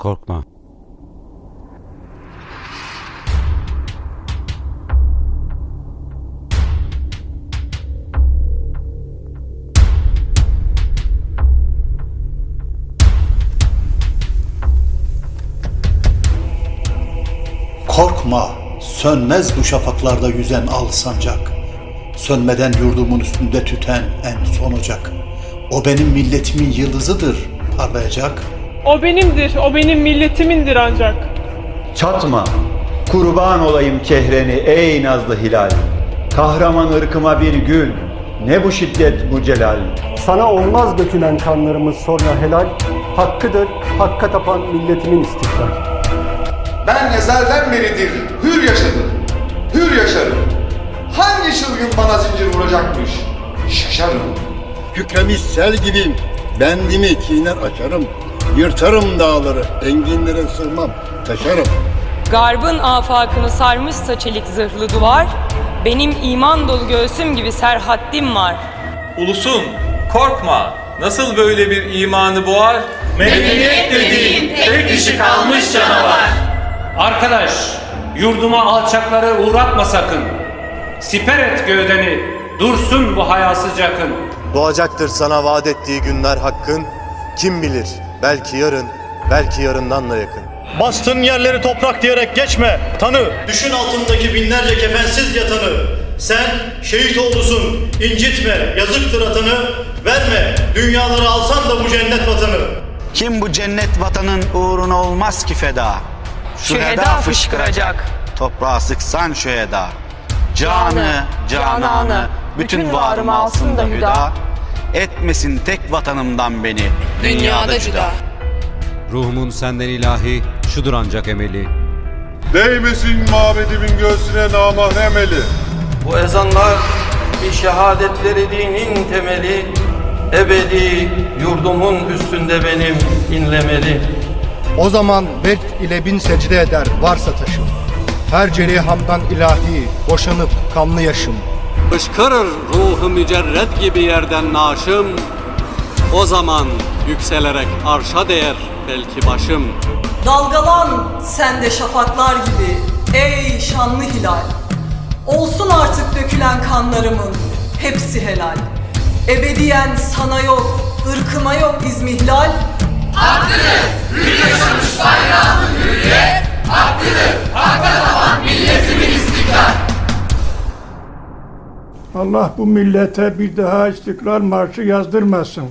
Korkma. Korkma, sönmez bu şafaklarda yüzen al sancak. Sönmeden yurdumun üstünde tüten en son ocak. O benim milletimin yıldızıdır, parlayacak. O benimdir, o benim milletimindir ancak. Çatma, kurban olayım kehreni ey nazlı hilal. Kahraman ırkıma bir gül, ne bu şiddet bu celal. Sana olmaz dökülen kanlarımız sonra helal, hakkıdır, hakka tapan milletimin istiklal. Ben ezelden beridir hür yaşadım, hür yaşarım. Hangi çılgın bana zincir vuracakmış? Şaşarım. Kükremiş sel gibiyim. Bendimi kiner açarım. Yırtarım dağları, enginlere sığmam, taşarım. Garbın afakını sarmışsa çelik zırhlı duvar, benim iman dolu göğsüm gibi serhaddim var. Ulusum korkma nasıl böyle bir imanı boğar? Medeniyet dediğin tek dişi kalmış canavar. Arkadaş, yurduma alçakları uğratma sakın. Siper et gövdeni, dursun bu hayasız yakın. Doğacaktır sana vaat ettiği günler hakkın. Kim bilir belki yarın, belki yarından da yakın. Bastığın yerleri toprak diyerek geçme, tanı. Düşün altındaki binlerce kefensiz yatanı. Sen şehit oldusun, incitme, yazıktır atanı. Verme, dünyaları alsan da bu cennet vatanı. Kim bu cennet vatanın uğruna olmaz ki feda? Şüheda fışkıracak. Toprağa sıksan şu eda. Canı, cananı, bütün varımı alsın da hüda. Etmesin tek vatanımdan beni. Dünyada cüda. Ruhumun senden ilahi, şudur ancak emeli. Değmesin mabedimin göğsüne namahrem eli. Bu ezanlar bir şehadetleri dinin temeli. Ebedi yurdumun üstünde benim inlemeli. O zaman vecd ile bin secde eder varsa taşım. Her cerihamdan ilahi, boşanıp kanlı yaşım. Fışkırır ruhu mücerred gibi yerden naşım. O zaman yükselerek arşa değer belki başım. Dalgalan sen de şafaklar gibi ey şanlı hilal. Olsun artık dökülen kanlarımın hepsi helal. Ebediyen sana yok, ırkıma yok izmihlal. Allah bu millete bir daha istiklal marşı yazdırmasın.